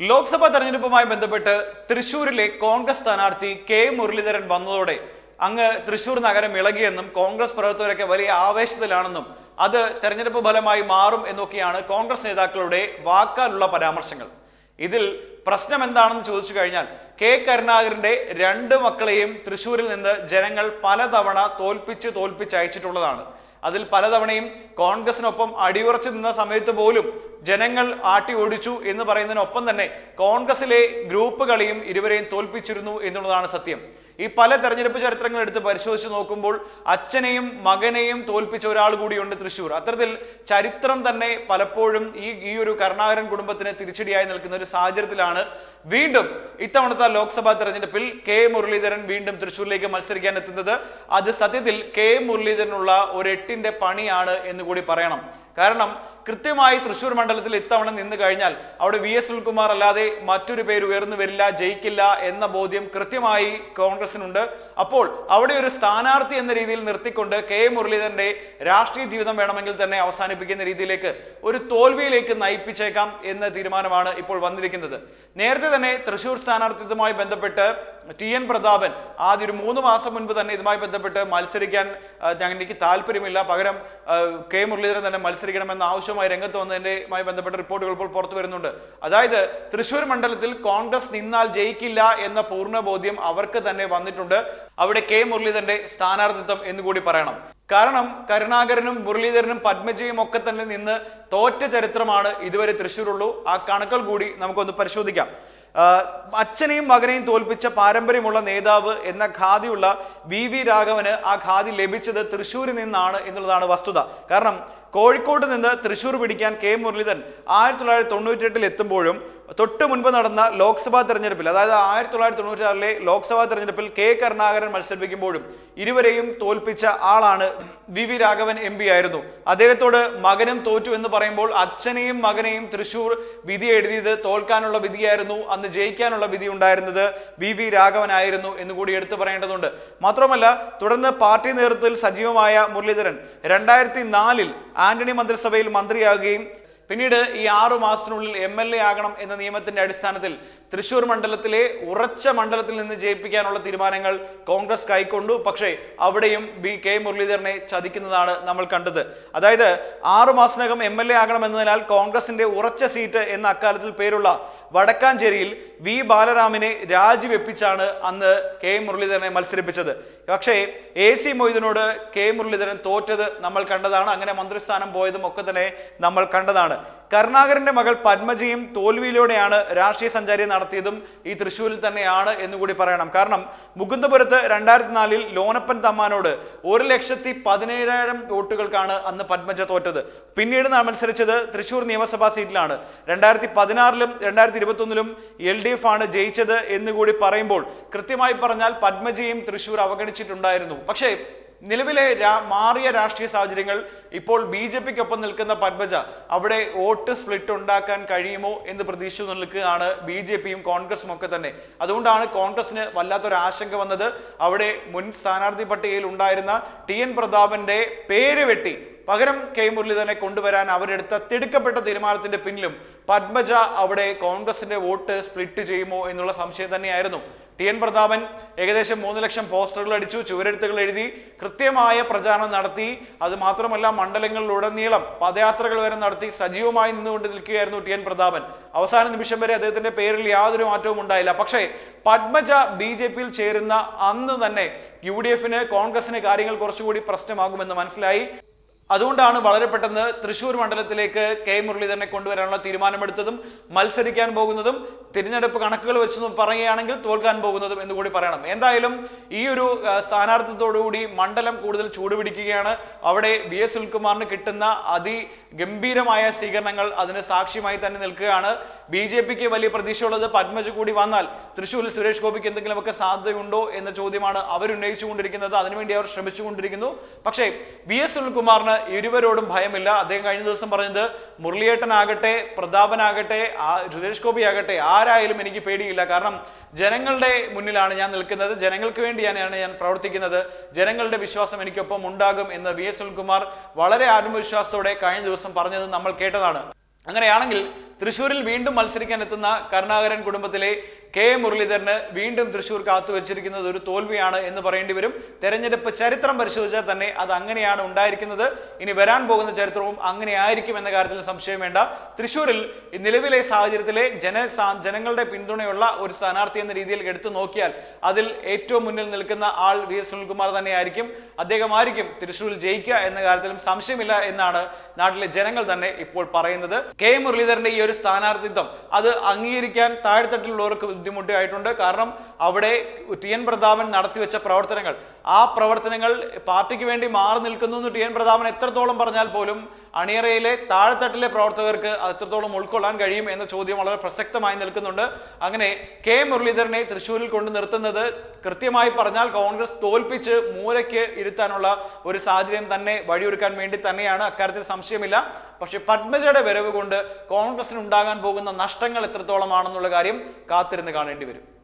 ലോക്സഭാ തെരഞ്ഞെടുപ്പുമായി ബന്ധപ്പെട്ട് തൃശൂരിലെ കോൺഗ്രസ് സ്ഥാനാർത്ഥി കെ മുരളീധരൻ വന്നതോടെ അങ്ങ് തൃശൂർ നഗരം ഇളകിയെന്നും കോൺഗ്രസ് പ്രവർത്തകരൊക്കെ വലിയ ആവേശത്തിലാണെന്നും അത് തെരഞ്ഞെടുപ്പ് ഫലമായി മാറും എന്നൊക്കെയാണ് കോൺഗ്രസ് നേതാക്കളുടെ വാക്കാലുള്ള പരാമർശങ്ങൾ. ഇതിൽ പ്രശ്നം എന്താണെന്ന് ചോദിച്ചു കഴിഞ്ഞാൽ കെ കരുണാകരന്റെ രണ്ട് മക്കളെയും തൃശൂരിൽ നിന്ന് ജനങ്ങൾ പലതവണ തോൽപ്പിച്ച് തോൽപ്പിച്ച് അയച്ചിട്ടുള്ളതാണ്. അതിൽ പലതവണയും കോൺഗ്രസിനൊപ്പം അടിയുറച്ചു നിന്ന സമയത്ത് പോലും ജനങ്ങൾ ആട്ടി ഓടിച്ചു എന്ന് പറയുന്നതിനൊപ്പം തന്നെ കോൺഗ്രസിലെ ഗ്രൂപ്പുകളെയും ഇരുവരെയും തോൽപ്പിച്ചിരുന്നു എന്നുള്ളതാണ് സത്യം. ഈ പല തെരഞ്ഞെടുപ്പ് ചരിത്രങ്ങൾ എടുത്ത് പരിശോധിച്ച് നോക്കുമ്പോൾ അച്ഛനെയും മകനെയും തോൽപ്പിച്ച ഒരാൾ കൂടിയുണ്ട് തൃശ്ശൂർ. അത്തരത്തിൽ ചരിത്രം തന്നെ പലപ്പോഴും ഈ ഈ ഒരു കരുണാകരൻ കുടുംബത്തിന് തിരിച്ചടിയായി നിൽക്കുന്ന ഒരു സാഹചര്യത്തിലാണ് വീണ്ടും ഇത്തവണത്തെ ലോക്സഭാ തെരഞ്ഞെടുപ്പിൽ കെ മുരളീധരൻ വീണ്ടും തൃശ്ശൂരിലേക്ക് മത്സരിക്കാൻ എത്തുന്നത്. അത് സത്യത്തിൽ കെ മുരളീധരനുള്ള ഒരു എട്ടിന്റെ പണിയാണ് എന്ന് കൂടി പറയണം. കാരണം കൃത്യമായി തൃശ്ശൂർ മണ്ഡലത്തിൽ ഇത്തവണ നിന്ന് കഴിഞ്ഞാൽ അവിടെ വി എസ് സുൽകുമാർ അല്ലാതെ മറ്റൊരു പേര് ഉയർന്നു വരില്ല ജയിക്കില്ല എന്ന ബോധ്യം കൃത്യമായി കോൺഗ്രസിനുണ്ട്. അപ്പോൾ അവിടെ ഒരു സ്ഥാനാർത്ഥി എന്ന രീതിയിൽ നിർത്തിക്കൊണ്ട് കെ മുരളീധരന്റെ രാഷ്ട്രീയ ജീവിതം വേണമെങ്കിൽ തന്നെ അവസാനിപ്പിക്കുന്ന രീതിയിലേക്ക് ഒരു തോൽവിയിലേക്ക് നയിപ്പിച്ചേക്കാം എന്ന തീരുമാനമാണ് ഇപ്പോൾ വന്നിരിക്കുന്നത്. നേരത്തെ തന്നെ തൃശൂർ സ്ഥാനാർത്ഥിത്വമായി ബന്ധപ്പെട്ട് ടി എൻ പ്രതാപൻ ആദ്യ ഒരു മൂന്ന് മാസം മുൻപ് തന്നെ ഇതുമായി ബന്ധപ്പെട്ട് മത്സരിക്കാൻ എനിക്ക് താല്പര്യമില്ല. പകരം കെ മുരളീധരൻ തന്നെ മത്സരിക്കണമെന്ന ആവശ്യമായി രംഗത്ത് വന്നതിന്റെയുമായി ബന്ധപ്പെട്ട റിപ്പോർട്ടുകൾ ഇപ്പോൾ പുറത്തു വരുന്നുണ്ട്. അതായത് തൃശൂർ മണ്ഡലത്തിൽ കോൺഗ്രസ് നിന്നാൽ ജയിക്കില്ല എന്ന പൂർണ ബോധ്യം അവർക്ക് തന്നെ വന്നിട്ടുണ്ട്. അവിടെ കെ മുരളീധരന്റെ സ്ഥാനാർത്ഥിത്വം എന്ന് കൂടി പറയണം. കാരണം കരുണാകരനും മുരളീധരനും പത്മജയും ഒക്കെ തന്നെ നിന്ന് തോറ്റ ചരിത്രമാണ് ഇതുവരെ തൃശ്ശൂരുള്ളൂ ആ കണക്കുകൾ കൂടി നമുക്കൊന്ന് പരിശോധിക്കാം. അച്ഛനെയും മകനെയും തോൽപ്പിച്ച പാരമ്പര്യമുള്ള നേതാവ് എന്ന ഖാദിയുള്ള വി വി രാഘവന് ആ ഖാദി ലഭിച്ചത് തൃശ്ശൂരിൽ നിന്നാണ് എന്നുള്ളതാണ് വസ്തുത. കാരണം കോഴിക്കോട്ട് നിന്ന് തൃശ്ശൂർ പിടിക്കാൻ കെ മുരളീധരൻ ആയിരത്തി തൊള്ളായിരത്തി തൊണ്ണൂറ്റെട്ടിൽ എത്തുമ്പോഴും തൊട്ട് മുൻപ് നടന്ന ലോക്സഭാ തെരഞ്ഞെടുപ്പിൽ അതായത് ആയിരത്തി തൊള്ളായിരത്തി തൊണ്ണൂറ്റാറിലെ ലോക്സഭാ തെരഞ്ഞെടുപ്പിൽ കെ കരുണാകരൻ മത്സരിപ്പിക്കുമ്പോഴും ഇരുവരെയും തോൽപ്പിച്ച ആളാണ് V V Raghavan M P ആയിരുന്നു. അദ്ദേഹത്തോട് മകനും തോറ്റു എന്ന് പറയുമ്പോൾ അച്ഛനെയും മകനെയും തൃശ്ശൂർ വിധി എഴുതിയത് തോൽക്കാനുള്ള വിധിയായിരുന്നു അന്ന് ജയിക്കാനുള്ള വിധി ഉണ്ടായിരുന്നത് വി വി രാഘവനായിരുന്നു എന്ന് കൂടി എടുത്തു പറയേണ്ടതുണ്ട്. മാത്രമല്ല തുടർന്ന് പാർട്ടി നേതൃത്വത്തിൽ സജീവമായ മുരളീധരൻ രണ്ടായിരത്തി നാലിൽ ആന്റണി മന്ത്രിസഭയിൽ മന്ത്രിയാകുകയും പിന്നീട് ഈ ആറു മാസത്തിനുള്ളിൽ എം എൽ എ ആകണം എന്ന നിയമത്തിന്റെ അടിസ്ഥാനത്തിൽ തൃശൂർ മണ്ഡലത്തിലെ ഉറച്ച മണ്ഡലത്തിൽ നിന്ന് ജയിപ്പിക്കാനുള്ള തീരുമാനങ്ങൾ കോൺഗ്രസ് കൈക്കൊണ്ടു. പക്ഷേ അവിടെയും ബി കെ മുരളീധരനെ ചതിക്കുന്നതാണ് നമ്മൾ കണ്ടത്. അതായത് ആറു മാസത്തിനകം എം എൽ എ ആകണമെന്നതിനാൽ കോൺഗ്രസിന്റെ ഉറച്ച സീറ്റ് എന്ന അക്കാലത്തിൽ പേരുള്ള വടക്കാഞ്ചേരിയിൽ വി ബാലറാമിനെ രാജിവെപ്പിച്ചാണ് അന്ന് കെ മുരളീധരനെ മത്സരിപ്പിച്ചത്. പക്ഷേ എ സി മൊയ്തീനോട് കെ മുരളീധരൻ തോറ്റത് നമ്മൾ കണ്ടതാണ്. അങ്ങനെ മന്ത്രിസ്ഥാനം പോയതും ഒക്കെ തന്നെ നമ്മൾ കണ്ടതാണ്. കരുണാകരന്റെ മകൾ പത്മജിയും തോൽവിയിലൂടെയാണ് രാഷ്ട്രീയ സഞ്ചാരി നടത്തിയതും ഈ തൃശ്ശൂരിൽ തന്നെയാണ് എന്നുകൂടി പറയണം. കാരണം മുകുന്ദപുരത്ത് രണ്ടായിരത്തി നാലിൽ ലോനപ്പൻ തമ്മാനോട് ഒരു ലക്ഷത്തി പതിനേഴായിരം വോട്ടുകൾക്കാണ് അന്ന് പത്മജ തോറ്റത്. പിന്നീട് മത്സരിച്ചത് തൃശ്ശൂർ നിയമസഭാ സീറ്റിലാണ്. രണ്ടായിരത്തി പതിനാറിലും രണ്ടായിരത്തി ഇരുപത്തി ഒന്നിലും എൽ ഡി എഫ് ആണ് ജയിച്ചത് എന്നുകൂടി പറയുമ്പോൾ കൃത്യമായി പറഞ്ഞാൽ പത്മജിയും തൃശ്ശൂർ അവഗണിച്ചിട്ടുണ്ടായിരുന്നു പക്ഷേ നിലവിലെ മാറിയ രാഷ്ട്രീയ സാഹചര്യങ്ങൾ ഇപ്പോൾ ബി ജെ പിക്കൊപ്പം നിൽക്കുന്ന പത്മജ അവിടെ വോട്ട് സ്പ്ലിറ്റ് ഉണ്ടാക്കാൻ കഴിയുമോ എന്ന് പ്രതീക്ഷിച്ചു നിൽക്കുകയാണ് ബി ജെ പിയും കോൺഗ്രസും ഒക്കെ തന്നെ. അതുകൊണ്ടാണ് കോൺഗ്രസിന് വല്ലാത്തൊരു ആശങ്ക വന്നത്. അവിടെ മുൻ സ്ഥാനാർത്ഥി പട്ടികയിൽ ഉണ്ടായിരുന്ന ടി എൻ പ്രതാപന്റെ പേര് വെട്ടി പകരം കെ മുരളീധരനെ കൊണ്ടുവരാൻ അവരെടുത്ത തിടുക്കപ്പെട്ട തീരുമാനത്തിന്റെ പിന്നിലും പത്മജ അവിടെ കോൺഗ്രസിന്റെ വോട്ട് സ്പ്ലിറ്റ് ചെയ്യുമോ എന്നുള്ള സംശയം തന്നെയായിരുന്നു. ടി എൻ പ്രതാപൻ ഏകദേശം മൂന്ന് ലക്ഷം പോസ്റ്ററുകൾ അടിച്ചു ചുവരെഴുത്തുകൾ എഴുതി കൃത്യമായ പ്രചാരണം നടത്തി. അത് മാത്രമല്ല മണ്ഡലങ്ങളിലുടനീളം പദയാത്രകൾ വരെ നടത്തി സജീവമായി നിന്നുകൊണ്ട് നിൽക്കുകയായിരുന്നു ടി എൻ പ്രതാപൻ. അവസാന നിമിഷം വരെ അദ്ദേഹത്തിന്റെ പേരിൽ യാതൊരു മാറ്റവും ഉണ്ടായില്ല. പക്ഷേ പത്മജ ബി ജെ പിയിൽ ചേരുന്ന അന്ന് തന്നെ യു ഡി എഫിന് കോൺഗ്രസിന് കാര്യങ്ങൾ കുറച്ചുകൂടി പ്രശ്നമാകുമെന്ന് മനസ്സിലായി. അതുകൊണ്ടാണ് വളരെ പെട്ടെന്ന് തൃശൂർ മണ്ഡലത്തിലേക്ക് കെ മുരളീധരനെ കൊണ്ടുവരാനുള്ള തീരുമാനമെടുത്തതും മത്സരിക്കാൻ പോകുന്നതും തിരഞ്ഞെടുപ്പ് കണക്കുകൾ വെച്ച് പറയുകയാണെങ്കിൽ തോൽക്കാൻ പോകുന്നതും എന്ന് കൂടി പറയണം. എന്തായാലും ഈ ഒരു സ്ഥാനാർത്ഥിത്വത്തോടുകൂടി മണ്ഡലം കൂടുതൽ ചൂടുപിടിക്കുകയാണ്. അവിടെ വി എസ് സുൽകുമാറിന് കിട്ടുന്ന അതിഗംഭീരമായ സ്വീകരണങ്ങൾ അതിന് സാക്ഷ്യമായി തന്നെ നിൽക്കുകയാണ്. ബി ജെ പിക്ക് വലിയ പ്രതീക്ഷയുള്ളത് പത്മജ് കൂടി വന്നാൽ തൃശ്ശൂരിൽ സുരേഷ് ഗോപിക്ക് എന്തെങ്കിലുമൊക്കെ സാധ്യതയുണ്ടോ എന്ന ചോദ്യമാണ് അവർ ഉന്നയിച്ചുകൊണ്ടിരിക്കുന്നത് അതിനുവേണ്ടി അവർ ശ്രമിച്ചുകൊണ്ടിരിക്കുന്നു. പക്ഷേ വി എസ് സുനിൽകുമാറിന് ഇരുവരോടും ഭയമില്ല. അദ്ദേഹം കഴിഞ്ഞ ദിവസം പറഞ്ഞത് മുരളിയേട്ടനാകട്ടെ പ്രതാപനാകട്ടെ സുരേഷ് ഗോപി ആകട്ടെ ആരായാലും എനിക്ക് പേടിയില്ല. കാരണം ജനങ്ങളുടെ മുന്നിലാണ് ഞാൻ നിൽക്കുന്നത്. ജനങ്ങൾക്ക് വേണ്ടിയാണ് ഞാൻ പ്രവർത്തിക്കുന്നത്. ജനങ്ങളുടെ വിശ്വാസം എനിക്കൊപ്പം ഉണ്ടാകും എന്ന് വി എസ് സുനിൽകുമാർ വളരെ ആത്മവിശ്വാസത്തോടെ കഴിഞ്ഞ ദിവസം പറഞ്ഞത് നമ്മൾ കേട്ടതാണ്. അങ്ങനെയാണെങ്കിൽ തൃശൂരിൽ വീണ്ടും മത്സരിക്കാൻ എത്തുന്ന കരുണാകരൻ കുടുംബത്തിലെ കെ മുരളീധരന് വീണ്ടും തൃശൂർ കാത്തുവച്ചിരിക്കുന്നത് ഒരു തോൽവിയാണ് എന്ന് പറയേണ്ടി വരും. തെരഞ്ഞെടുപ്പ് ചരിത്രം പരിശോധിച്ചാൽ തന്നെ അത് അങ്ങനെയാണ് ഉണ്ടായിരിക്കുന്നത്. ഇനി വരാൻ പോകുന്ന ചരിത്രവും അങ്ങനെ ആയിരിക്കും എന്ന കാര്യത്തിൽ സംശയം വേണ്ട. തൃശൂരിൽ നിലവിലെ സാഹചര്യത്തിലെ ജന ജനങ്ങളുടെ പിന്തുണയുള്ള ഒരു സ്ഥാനാർത്ഥി എന്ന രീതിയിൽ എടുത്തു നോക്കിയാൽ അതിൽ ഏറ്റവും മുന്നിൽ നിൽക്കുന്ന ആൾ വി എസ് സുനിൽകുമാർ തന്നെയായിരിക്കും. അദ്ദേഹമായിരിക്കും തൃശൂരിൽ ജയിക്കുക എന്ന കാര്യത്തിലും സംശയമില്ല എന്നാണ് നാട്ടിലെ ജനങ്ങൾ തന്നെ ഇപ്പോൾ പറയുന്നത്. കെ മുരളീധരന്റെ ഈ ഒരു സ്ഥാനാർത്ഥിത്വം. അത് അംഗീകരിക്കാൻ താഴ്ത്തട്ടിലുള്ളവർക്ക് ബുദ്ധിമുട്ടായിട്ടുണ്ട്. കാരണം അവിടെ ടി എൻ പ്രതാപൻ നടത്തിവെച്ച പ്രവർത്തനങ്ങൾ ആ പ്രവർത്തനങ്ങൾ പാർട്ടിക്ക് വേണ്ടി മാറി നിൽക്കുന്നു എന്ന് ടി എൻ പ്രതാപൻ എത്രത്തോളം പറഞ്ഞാൽ പോലും അണിയറയിലെ താഴെത്തട്ടിലെ പ്രവർത്തകർക്ക് എത്രത്തോളം ഉൾക്കൊള്ളാൻ കഴിയും എന്ന ചോദ്യം വളരെ പ്രസക്തമായി നിൽക്കുന്നുണ്ട്. അങ്ങനെ കെ മുരളീധരനെ തൃശ്ശൂരിൽ കൊണ്ട് നിർത്തുന്നത് കൃത്യമായി പറഞ്ഞാൽ കോൺഗ്രസ് തോൽപ്പിച്ച് മൂലയ്ക്ക് ഇരുത്താനുള്ള ഒരു സാഹചര്യം തന്നെ വഴിയൊരുക്കാൻ വേണ്ടി തന്നെയാണ്. അക്കാര്യത്തിൽ സംശയമില്ല. പക്ഷേ പത്മജയുടെ വരവ് കൊണ്ട് കോൺഗ്രസിന് ഉണ്ടാകാൻ പോകുന്ന നഷ്ടങ്ങൾ എത്രത്തോളമാണെന്നുള്ള കാര്യം കാത്തിരുന്ന് കാണേണ്ടി വരും.